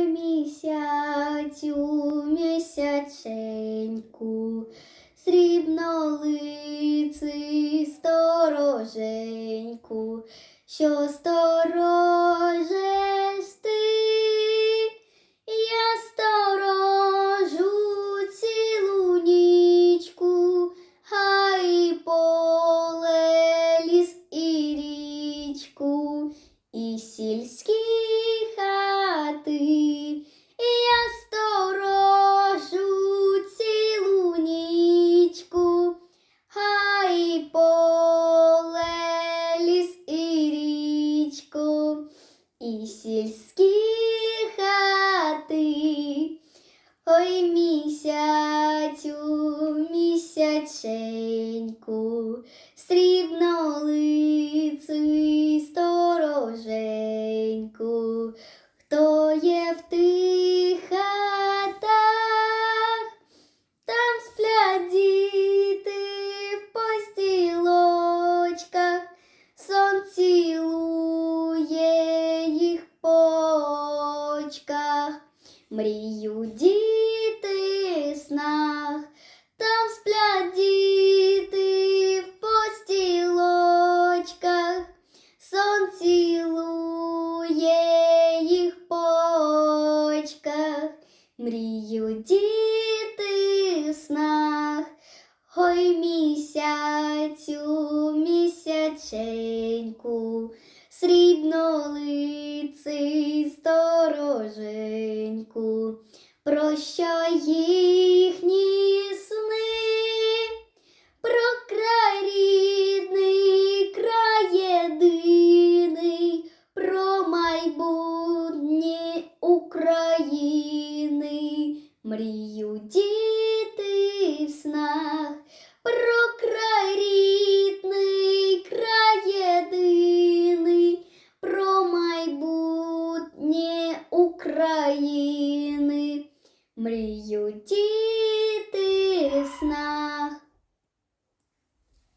Ой, місяцю, місяченьку, срібнолиций стороженьку, що сторожеш місяцю, місяченьку, срібнолиций стороженьку, хто є в тих хатах, там сплять діти в постілочках, сон цілує їх по очках, мрію діти в Мрію діти в снах. Ой, місяцю, місяченьку, срібнолиций стороженьку, про що їхні сни, про край рідний, край єдиний, про майбутнє України, мрію діти в снах, про край рідний, край єдиний, про майбутнє України, мрію діти в снах.